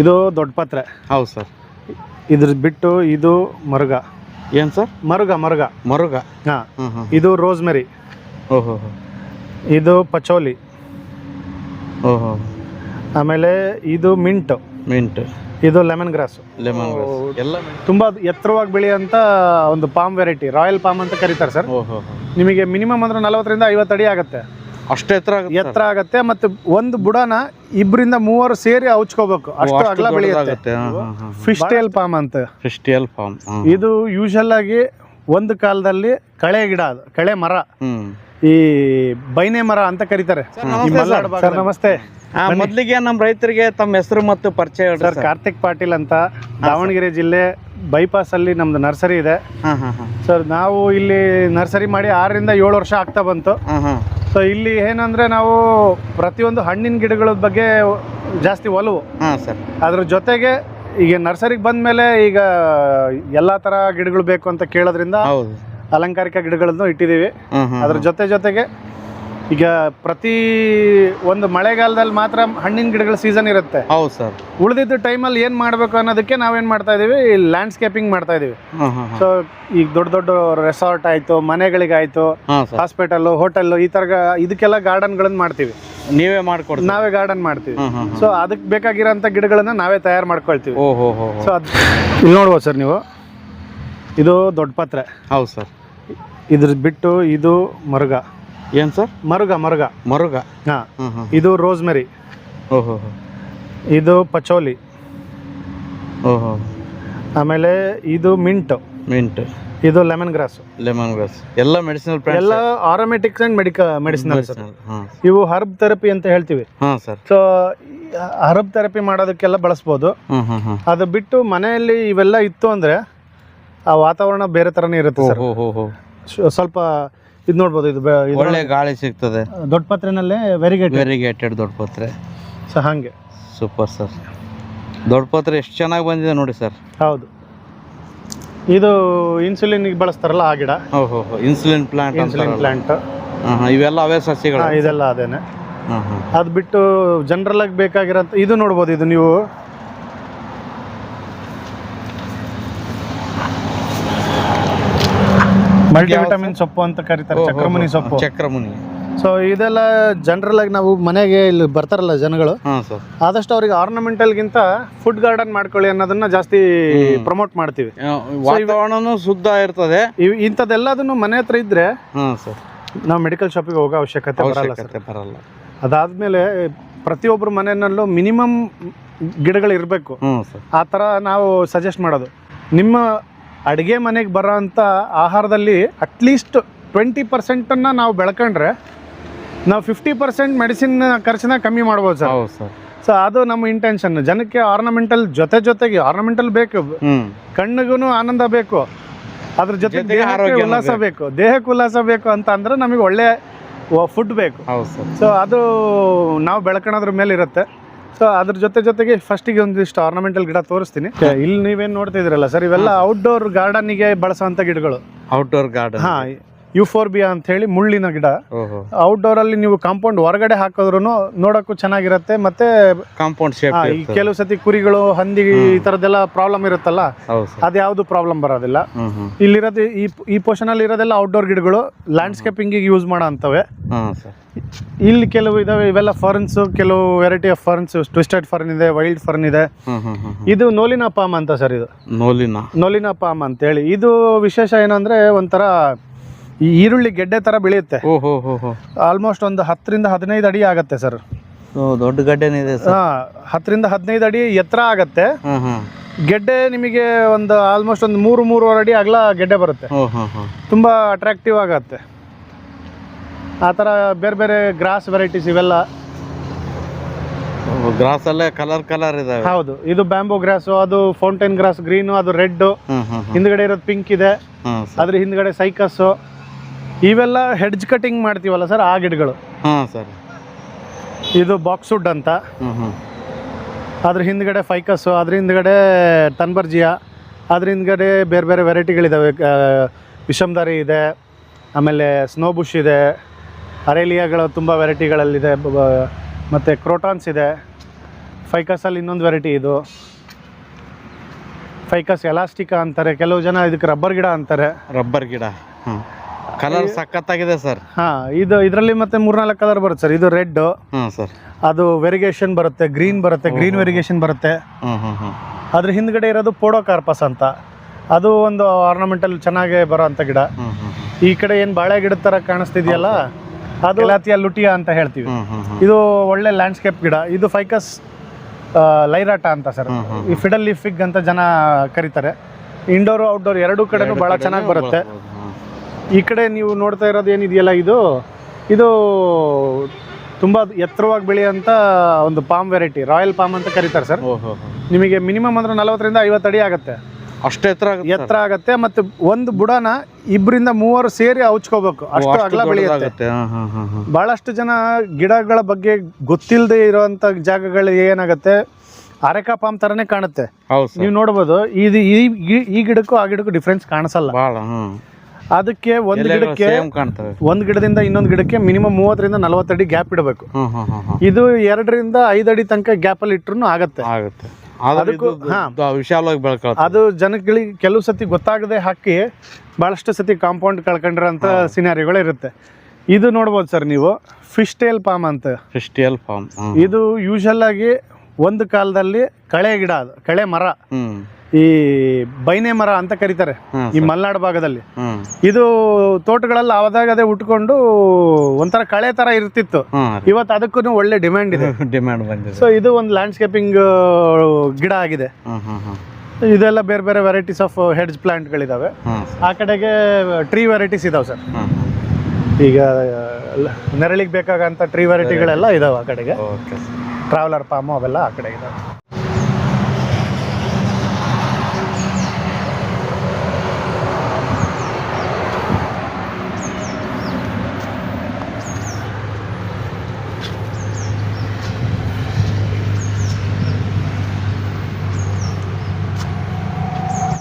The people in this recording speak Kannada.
ಇದು ದೊಡ್ಡ ಪತ್ರೆ. ಹೌದು ಸರ್. ಇದ್ರ ಬಿಟ್ಟು ಇದು ಮರುಗ. ಏನು ಸರ್? ಮರುಗ ಮರುಗ. ಮರುಗ. ಹಾಂ. ಇದು ರೋಸ್ಮೆರಿ. ಓಹೋ ಇದು ಪಚೋಲಿ. ಓಹೋ ಆಮೇಲೆ ಇದು ಮಿಂಟ್. ಮಿಂಟ್. ಇದು ಲೆಮನ್ ಗ್ರಾಸ್. ಲೆಮನ್ ಎಲ್ಲ ತುಂಬಾ ಎತ್ತರವಾಗಿ ಬೆಳೆಯುವಂಥ ಒಂದು ಪಾಮ್ ವೆರೈಟಿ. ರಾಯಲ್ ಪಾಮ್ ಅಂತ ಕರೀತಾರೆ ಸರ್. ನಿಮಗೆ ಮಿನಿಮಮ್ ಅಂದ್ರೆ ನಲವತ್ತರಿಂದ ಐವತ್ತು ಅಡಿ ಆಗುತ್ತೆ. ಅಷ್ಟು ಎತ್ತರ? ಎತ್ತರ ಆಗುತ್ತೆ ಮತ್ತೆ ಒಂದು ಬುಡನ ಇಬ್ಬರಿಂದ ಮೂವರು ಸೇರಿ ಹೌಚ್ಕೋಬೇಕು ಅಷ್ಟು ಅಗಲ ಬೆಳೆಯುತ್ತೆ. ಫಿಶ್ ಟೇಲ್ ಫಾರ್ಮ್ ಅಂತ ಫಿಶ್ ಟೇಲ್ ಪಾಮ್ ಅಂತ. ಕ್ರಿಸ್ಟಿಯಲ್ ಫಾರ್ಮ್ ಇದು ಯೂಶಲ್ ಆಗಿ ಒಂದು ಕಾಲದಲ್ಲಿ ಕಳೆ ಗಿಡ ಅದು ಕಳೆ ಮರ. ಈ ಬೈನೆ ಮರ ಅಂತ ಕರೀತಾರೆ. ನಮಸ್ತೆ ಈ ಮಲ್ನಾಡ್ ಸರ್. ಸರ್ ನಮಸ್ತೆ. ಮೊದಲಿಗೆ ನಮ್ಮ ರೈತರಿಗೆ ತಮ್ಮ ಹೆಸರು ಮತ್ತು ಪರಿಚಯ ಸರ್ ಕಾರ್ತಿಕ್ ಪಾಟೀಲ್ ಅಂತ ದಾವಣಗೆರೆ ಜಿಲ್ಲೆ ಬೈಪಾಸ್ ಅಲ್ಲಿ ನಮ್ದು ನರ್ಸರಿ ಇದೆ. ಸರ್ ನಾವು ಇಲ್ಲಿ ನರ್ಸರಿ ಮಾಡಿ ಆರರಿಂದ ಏಳು ವರ್ಷ ಆಗ್ತಾ ಬಂತು. ಸೊ ಇಲ್ಲಿ ಏನಂದ್ರೆ ನಾವು ಪ್ರತಿಯೊಂದು ಹಣ್ಣಿನ ಗಿಡಗಳ ಬಗ್ಗೆ ಜಾಸ್ತಿ ಒಲವು. ಹಾಂ ಸರ್ ಅದ್ರ ಜೊತೆಗೆ ಈಗ ನರ್ಸರಿಗೆ ಬಂದ ಮೇಲೆ ಈಗ ಎಲ್ಲಾ ತರ ಗಿಡಗಳು ಬೇಕು ಅಂತ ಕೇಳೋದ್ರಿಂದ ಹೌದು. ಅಲಂಕಾರಿಕ ಗಿಡಗಳನ್ನು ಇಟ್ಟಿದ್ದೀವಿ. ಹಾಂ ಅದ್ರ ಜೊತೆ ಜೊತೆಗೆ ಈಗ ಪ್ರತಿ ಒಂದು ಮಳೆಗಾಲದಲ್ಲಿ ಮಾತ್ರ ಹಣ್ಣಿನ ಗಿಡಗಳ ಸೀಸನ್ ಇರುತ್ತೆ. ಹೌದು ಸರ್. ಉಳಿದಿದ್ದ ಟೈಮಲ್ಲಿ ಏನು ಮಾಡಬೇಕು ಅನ್ನೋದಕ್ಕೆ ನಾವೇನು ಮಾಡ್ತಾ ಇದೀವಿ? ಲ್ಯಾಂಡ್ಸ್ಕೇಪಿಂಗ್ ಮಾಡ್ತಾ ಇದೀವಿ. ಸೊ ಈಗ ದೊಡ್ಡ ದೊಡ್ಡ ರೆಸಾರ್ಟ್ ಆಯಿತು ಮನೆಗಳಿಗಾಯಿತು ಹಾಸ್ಪಿಟಲ್ ಹೋಟೆಲ್ ಹಾಸ್ಪಿಟಲ್ಲು ಹೋಟೆಲ್ಲು ಈ ಥರ ಇದಕ್ಕೆಲ್ಲ ಗಾರ್ಡನ್ಗಳನ್ನು ಮಾಡ್ತೀವಿ. ನೀವೇ ಮಾಡ್ಕೊಡ್ತೀವಿ ನಾವೇ ಗಾರ್ಡನ್ ಮಾಡ್ತೀವಿ. ಸೊ ಅದಕ್ಕೆ ಬೇಕಾಗಿರೋಂಥ ಗಿಡಗಳನ್ನು ನಾವೇ ತಯಾರು ಮಾಡ್ಕೊಳ್ತೀವಿ. ಸೊ ಅದು ಇಲ್ಲಿ ನೋಡ್ಬೋದು ಸರ್ ನೀವು. ಇದು ದೊಡ್ಡ ಪತ್ರೆ. ಹೌದು ಸರ್. ಇದ್ರ ಬಿಟ್ಟು ಇದು ಮರುಗ. ಏನು ಸರ್? ಮರುಗ ಮರುಗ. ಮರುಗ. ಹಾಂ. ಇದು ರೋಸ್ಮೆರಿ. ಓ ಹೋ. ಹೋ ಇದು ಪಚೋಲಿ. ಓ ಹೋ ಆಮೇಲೆ ಇದು ಮಿಂಟ್. ಮಿಂಟ್. ಇದು ಲೆಮನ್ ಗ್ರಾಸ್. Lemon grass. ಎಲ್ಲ ಮೆಡಿಸಿನಲ್ ಎಲ್ಲ ಆರೋಮೆಟಿಕ್ಸ್ ಅಂಡ್ ಮೆಡಿಕಲ್ ಮೆಡಿಸಿನಲ್ ಇವು ಹರ್ಬ್ ಥೆರಪಿ ಅಂತ ಹೇಳ್ತೀವಿ. ಸರ್. ಸೊ ಹರ್ಬ್ ಥೆರಪಿ ಮಾಡೋದಕ್ಕೆಲ್ಲ ಬಳಸ್ಬೋದು. ಅದು ಬಿಟ್ಟು ಮನೆಯಲ್ಲಿ ಇವೆಲ್ಲ ಇತ್ತು ಅಂದರೆ ಆ ವಾತಾವರಣ ಬೇರೆ ಥರನೇ ಇರುತ್ತೆ ಸರ್. ಸ್ವಲ್ಪ ಇದು ನೋಡ್ಬೋದು ಇದು ಬೆ- ಇದು ಒಳ್ಳೆ ಗಾಳಿ ಸಿಗ್ತದೆ. ದೊಡ್ಡ ಪತ್ರೆನಲ್ಲೇ ವೆರಿಗೇಟ್ ವೆರಿಗೇಟೆಡ್ ದೊಡ್ಡ ಪತ್ರೆ. ಸೊ ಹಾಗೆ. ಸೂಪರ್ ಸರ್ ದೊಡ್ಡ ಪತ್ರೆ ಎಷ್ಟು ಚೆನ್ನಾಗಿ ಬಂದಿದೆ ನೋಡಿ ಸರ್ ಹೌದು. ಇದು ಇನ್ಸುಲಿನ್ಗೆ ಬಳಸ್ತಾರಲ್ಲ ಆ ಗಿಡ? ಓಹೋ ಇನ್ಸುಲಿನ್ ಪ್ಲಾಂಟ್ ಇನ್ಸುಲಿನ್ ಪ್ಲಾಂಟ್ ಹಾಂ ಹಾಂ ಇವೆಲ್ಲ ಅವೇ ಸಸಿಗಳು. ಇದೆಲ್ಲ ಅದೇನೆ. ಹಾಂ ಹಾಂ ಅದು ಬಿಟ್ಟು ಜನರಲ್ ಆಗಿ ಬೇಕಾಗಿರೋಂಥ ಇದು ನೋಡ್ಬೋದು ಇದು ನೀವು ಮಲ್ಟಿವಿಟಮಿನ್ ಸೊಪ್ಪು ಅಂತ ಕರೀತಾರೆ ಚಕ್ರಮುನಿ ಸೊಪ್ಪು. ಚಕ್ರಮುನಿ. ಸೊ ಇದೆಲ್ಲ ಜನರಲ್ ಆಗಿ ನಾವು ಮನೆಗೆ ಇಲ್ಲಿ ಬರ್ತಾರಲ್ಲ ಜನಗಳು ಆದಷ್ಟು ಅವ್ರಿಗೆ ಆರ್ನಮೆಂಟಲ್ಗಿಂತ ಫುಡ್ ಗಾರ್ಡನ್ ಮಾಡ್ಕೊಳ್ಳಿ ಅನ್ನೋದನ್ನ ಜಾಸ್ತಿ ಪ್ರಮೋಟ್ ಮಾಡ್ತೀವಿ. ವಾತಾವರಣನೂ ಶುದ್ಧ ಇರ್ತದೆ. ಇಂಥದ್ದೆಲ್ಲದನ್ನು ಮನೆ ಹತ್ರ ಇದ್ರೆ ನಾವು ಮೆಡಿಕಲ್ ಶಾಪಿಗೆ ಹೋಗೋ ಅವಶ್ಯಕತೆ ಬರಲ್ಲ ಸರ್ ಬರಲ್ಲ. ಅದಾದ್ಮೇಲೆ ಪ್ರತಿಯೊಬ್ಬರ ಮನೆಯಲ್ಲೂ ಮಿನಿಮಮ್ ಗಿಡಗಳು ಇರಬೇಕು ಆ ಥರ ನಾವು ಸಜೆಸ್ಟ್ ಮಾಡೋದು. ನಿಮ್ಮ ಅಡುಗೆ ಮನೆಗೆ ಬರೋ ಅಂಥ ಆಹಾರದಲ್ಲಿ ಅಟ್ಲೀಸ್ಟ್ ಟ್ವೆಂಟಿ ಪರ್ಸೆಂಟನ್ನು ನಾವು ಬೆಳ್ಕೊಂಡ್ರೆ ನಾವು ಫಿಫ್ಟಿ ಪರ್ಸೆಂಟ್ ಮೆಡಿಸಿನ್ ಖರ್ಚನ್ನ ಕಮ್ಮಿ ಮಾಡ್ಬೋದು ಸರ್. ಹೌದು ಸರ್. ಸೊ ಅದು ನಮ್ಮ ಇಂಟೆನ್ಷನ್ ಜನಕ್ಕೆ ಆರ್ನಮೆಂಟಲ್ ಜೊತೆ ಜೊತೆಗೆ ಆರ್ನಮೆಂಟಲ್ ಬೇಕು. ಕಣ್ಣಿಗೂ ಆನಂದ ಬೇಕು. ಅದ್ರ ಜೊತೆ ದೇಹಕ್ಕೆ ಉಲ್ಲಾಸ ಬೇಕು. ದೇಹಕ್ಕೆ ಉಲ್ಲಾಸ ಬೇಕು ಅಂತ ಅಂದ್ರೆ ನಮಗೆ ಒಳ್ಳೆ ಫುಡ್ ಬೇಕು. ಹೌದು ಸರ್. ಸೊ ಅದು ನಾವು ಬೆಳ್ಕೊಳೋದ್ರ ಮೇಲೆ ಇರುತ್ತೆ. ಸೊ ಅದ್ರ ಜೊತೆ ಜೊತೆಗೆ ಫಸ್ಟಿಗೆ ಒಂದಿಷ್ಟು ಆರ್ನಮೆಂಟಲ್ ಗಿಡ ತೋರಿಸ್ತೀನಿ. ಇಲ್ಲಿ ನೀವೇನು ನೋಡ್ತಿದ್ರಲ್ಲ ಸರ್ ಇವೆಲ್ಲ ಔಟ್ಡೋರ್ ಗಾರ್ಡನ್ನಿಗೆ ಬಳಸುವಂಥ ಗಿಡಗಳು. ಔಟ್ಡೋರ್ ಗಾರ್ಡನ್ ಹಾ ಯುಫೋರ್ಬಿಯಾ ಅಂತ ಹೇಳಿ ಮುಳ್ಳಿನ ಗಿಡ. ಔಟ್ಡೋರ್ ಅಲ್ಲಿ ನೀವು ಕಾಂಪೌಂಡ್ ಹೊರಗಡೆ ಹಾಕಿದ್ರು ನೋಡಕ್ಕೂ ಚೆನ್ನಾಗಿರುತ್ತೆ ಮತ್ತೆ ಕಾಂಪೌಂಡ್ ಶೇಪ್ ಕೆಲವು ಸತಿ ಕುರಿಗಳು ಹಂದಿ ಈ ತರದೆಲ್ಲ ಪ್ರಾಬ್ಲಮ್ ಇರುತ್ತಲ್ಲ ಅದ್ಯಾವುದು ಪ್ರಾಬ್ಲಮ್ ಬರೋದಿಲ್ಲ. ಇಲ್ಲಿರೋದು ಈ ಈ ಪೋರ್ಷನ್ ಅಲ್ಲಿ ಇರೋದೆಲ್ಲ ಔಟ್ಡೋರ್ ಗಿಡಗಳು ಲ್ಯಾಂಡ್ಸ್ಕೇಪಿಂಗ್ ಯೂಸ್ ಮಾಡೋ ಅಂತವೆ ಇಲ್ಲಿ ಕೆಲವು ಇದಾವೆ ಇವೆಲ್ಲ ಫರ್ನ್ಸ್ ಕೆಲವು variety of ferns twisted fern ಇದೆ ವೈಲ್ಡ್ ಫರ್ನ್ ಇದೆ. ಇದು ನೋಲಿನ ಪಾಮ್ ಅಂತ ಸರ್ ಇದು. ನೋಲಿನ. ನೋಲಿನ ಪಾಮ್ ಅಂತ ಹೇಳಿ ಇದು ವಿಶೇಷ ಏನಂದ್ರೆ ಒಂಥರ ಈ ಈರುಳ್ಳಿ ಗೆಡ್ಡೆ ತರ ಬೆಳೆಯುತ್ತೆ. ಓ ಹೋ ಹೋ ಹೋ. ಆಲ್ಮೋಸ್ಟ್ ಒಂದು ಹತ್ತರಿಂದ ಹದಿನೈದು ಅಡಿ ಆಗತ್ತೆ ಸರ್ ದೊಡ್ಡ ಗಡ್ಡೆ ಹಾ ಹತ್ತರಿಂದ ಹದಿನೈದು ಅಡಿ ಎತ್ತರ ಆಗತ್ತೆ. ಗೆಡ್ಡೆ ನಿಮಗೆ ಒಂದು ಆಲ್ಮೋಸ್ಟ್ ಒಂದು ಮೂರು ಮೂರುವರೆ ಅಡಿ ಅಗಲ ಗೆಡ್ಡೆ ಬರುತ್ತೆ. ತುಂಬಾ ಅಟ್ರಾಕ್ಟಿವ್ ಆಗತ್ತೆ. ಆ ಥರ ಬೇರೆ ಬೇರೆ ಗ್ರಾಸ್ ವೆರೈಟೀಸ್ ಇವೆಲ್ಲ. ಗ್ರಾಸಲ್ಲೇ ಕಲರ್ ಕಲರ್ ಇದೆ ಹೌದು ಇದು ಬ್ಯಾಂಬೋ ಗ್ರಾಸ್ ಅದು ಫೌಂಟೈನ್ ಗ್ರಾಸ್ ಗ್ರೀನು ಅದು ರೆಡ್ ಹಿಂದ್ಗಡೆ ಇರೋದು ಪಿಂಕ್ ಇದೆ. ಅದ್ರ ಹಿಂದ್ಗಡೆ ಸೈಕಸ್ಸು ಇವೆಲ್ಲ ಹೆಡ್ಜ್ ಕಟಿಂಗ್ ಮಾಡ್ತೀವಲ್ಲ ಸರ್ ಆ ಗಿಡಗಳು. ಹಾಂ ಸರ್. ಇದು ಬಾಕ್ಸುಡ್ ಅಂತ. ಅದ್ರ ಹಿಂದ್ಗಡೆ ಫೈಕಸ್ಸು ಅದ್ರ ಹಿಂದ್ಗಡೆ ಟನ್ಬರ್ಜಿಯಾ ಅದ್ರ ಹಿಂದ್ಗಡೆ ಬೇರೆ ಬೇರೆ ವೆರೈಟಿಗಳಿದಾವೆ ವಿಷಮ್ದಾರಿ ಇದೆ ಆಮೇಲೆ ಸ್ನೋ ಬುಷ್ ಇದೆ ಅರೇಲಿಯಾಗಳು ತುಂಬ ವೆರೈಟಿಗಳಲ್ಲಿದೆ ಮತ್ತು ಕ್ರೋಟಾನ್ಸ್ ಇದೆ. ಫೈಕಸಲ್ಲಿ ಇನ್ನೊಂದು ವೆರೈಟಿ ಇದು. ಫೈಕಸ್ ಎಲಾಸ್ಟಿಕಾ ಅಂತಾರೆ. ಕೆಲವು ಜನ ಇದಕ್ಕೆ ರಬ್ಬರ್ ಗಿಡ ಅಂತಾರೆ. ರಬ್ಬರ್ ಗಿಡ ಹ್ಞೂ ಕಲರ್ ಸಖತ್ತಾಗಿದೆ ಸರ್ ಹಾ ಇದು ಇದರಲ್ಲಿ ಮತ್ತೆ ಮೂರ್ನಾಲ್ಕು ಕಲರ್ ಬರುತ್ತೆ ಸರ್ ಇದು ರೆಡ್ ಸರ್ ಅದು ವೆರಿಗೇಷನ್ ಬರುತ್ತೆ ಗ್ರೀನ್ ಬರುತ್ತೆ ಗ್ರೀನ್ ವೆರಿಗೇಷನ್ ಬರುತ್ತೆ. ಅದ್ರ ಹಿಂದ್ಗಡೆ ಇರೋದು ಪೋಡೋ ಕಾರ್ಪಸ್ ಅಂತ. ಅದು ಒಂದು ಆರ್ನಮೆಂಟಲ್ ಚೆನ್ನಾಗಿ ಬರೋ ಅಂತ ಗಿಡ. ಈ ಕಡೆ ಏನು ಬಾಳೆ ಗಿಡದ ತರ ಕಾಣಿಸ್ತಿದೆಯಲ್ಲ ಅದು ಲಾತಿಯ ಲುಟಿಯಾ ಅಂತ ಹೇಳ್ತೀವಿ. ಇದು ಒಳ್ಳೆ ಲ್ಯಾಂಡ್ಸ್ಕೇಪ್ ಗಿಡ. ಇದು ಫೈಕಸ್ ಲೈರಾಟ ಅಂತ ಸರ್ ಈ ಫಿಡಲ್ ಫಿಗ್ ಅಂತ ಜನ ಕರೀತಾರೆ. ಇಂಡೋರ್ ಔಟ್ಡೋರ್ ಎರಡೂ ಕಡೆನೂ ಬಹಳ ಚೆನ್ನಾಗಿ ಬರುತ್ತೆ. ಈ ಕಡೆ ನೀವು ನೋಡ್ತಾ ಇರೋದು ಏನಿದೆಯಲ್ಲ ಇದು? ಇದು ತುಂಬ ಎತ್ತರವಾಗಿ ಬೆಳೆಯುವಂಥ ಒಂದು ಪಾಮ್ ವೆರೈಟಿ ರಾಯಲ್ ಪಾಮ್ ಅಂತ ಕರೀತಾರೆ ಸರ್. ನಿಮಗೆ ಮಿನಿಮಮ್ ಅಂದ್ರೆ ನಲವತ್ತರಿಂದ ಐವತ್ತು ಅಡಿ ಆಗುತ್ತೆ. ಅಷ್ಟು ಎತ್ತರ ಆಗುತ್ತೆ ಎತ್ತರ ಆಗುತ್ತೆ ಮತ್ತು ಒಂದು ಬುಡನ ಇಬ್ಬರಿಂದ ಮೂವರು ಸೇರಿ ಹೌಚ್ಕೋಬೇಕು. ಅಷ್ಟು ಅಗಲ ಬೆಳೆಯುತ್ತೆ. ಬಹಳಷ್ಟು ಭಾಳಷ್ಟು ಜನ ಗಿಡಗಳ ಬಗ್ಗೆ ಗೊತ್ತಿಲ್ಲದೆ ಇರುವಂತ ಜಾಗಗಳು ಏನಾಗುತ್ತೆ? ಅರೆಕಾ ಪಾಮ್ ತರನೇ ಕಾಣುತ್ತೆ. ನೀವು ನೋಡ್ಬೋದು ಇದು ಈ ಈ ಗಿಡಕ್ಕೂ ಆ ಗಿಡಕ್ಕೂ ಡಿಫ್ರೆನ್ಸ್ ಕಾಣಿಸಲ್ಲ. ಅದಕ್ಕೆ ಒಂದು ಗಿಡಕ್ಕೆ ಒಂದ್ ಕಾಣ್ತವೆ. ಒಂದು ಗಿಡದಿಂದ ಇನ್ನೊಂದು ಗಿಡಕ್ಕೆ ಮಿನಿಮಮ್ ಮೂವತ್ತರಿಂದ ನಲವತ್ತು ಅಡಿ ಗ್ಯಾಪ್ ಇಡಬೇಕು. ಇದು ಎರಡರಿಂದ ಐದು ಅಡಿ ತನಕ ಗ್ಯಾಪಲ್ಲಿ ಇಟ್ರು ಆಗುತ್ತೆ. ಆಗುತ್ತೆ. ಅದಕ್ಕೂ- ವಿಶಾಲವಾಗಿ ಅದು ಜನಗಳಿಗೆ ಕೆಲವು ಸತಿ ಗೊತ್ತಾಗದೆ ಹಾಕಿ ಬಹಳಷ್ಟು ಸತಿ ಕಾಂಪೌಂಡ್ ಕಳ್ಕೊಂಡಿರೋಂಥ ಸಿನಾರಿಗಳು ಇರುತ್ತೆ. ಇದು ನೋಡ್ಬೋದು ಸರ್ ನೀವು ಫಿಶ್ ಟೇಲ್ ಫಾರ್ಮ್ ಅಂತ. Crystal form. ಇದು ಯೂಶಲ್ ಆಗಿ ಒಂದು ಕಾಲದಲ್ಲಿ ಕಳೆ ಗಿಡ ಅದು ಕಳೆ ಮರ. ಈ ಬೈನೆ ಮರ ಅಂತ ಕರೀತಾರೆ ಈ ಮಲ್ನಾಡು ಭಾಗದಲ್ಲಿ. ಇದು ತೋಟಗಳಲ್ಲಿ ಆವಾಗ ಅದೇ ಉಟ್ಕೊಂಡು ಒಂಥರ ಕಳೆ ತರ ಇರ್ತಿತ್ತು. ಇವತ್ತು ಅದಕ್ಕೂ ಒಳ್ಳೆ ಡಿಮ್ಯಾಂಡ್ ಇದೆ. ಡಿಮ್ಯಾಂಡ್ ಬಂದಿದೆ. ಸೊ ಇದು ಒಂದು ಲ್ಯಾಂಡ್ಸ್ಕೇಪಿಂಗ್ ಗಿಡ ಆಗಿದೆ. ಇದೆಲ್ಲ ಬೇರೆ ಬೇರೆ ವೆರೈಟೀಸ್ ಆಫ್ ಹೆಡ್ಜ್ ಪ್ಲಾಂಟ್ಗಳಿದಾವೆ ಗಳಿದಾವೆ. ಆ ಕಡೆಗೆ ಟ್ರೀ ವೆರೈಟೀಸ್ ಇದಾವೆ ಸರ್. ಈಗ ನೆರಳಿಗೆ ಬೇಕಾಗಂತ ಟ್ರೀ ವೆರೈಟಿಗಳೆಲ್ಲ ಇದಾವೆ ಆ ಕಡೆಗೆ. ಟ್ರಾವೆಲರ್ ಪಾಮು ಅವೆಲ್ಲ ಆ ಕಡೆ ಇದಾವೆ.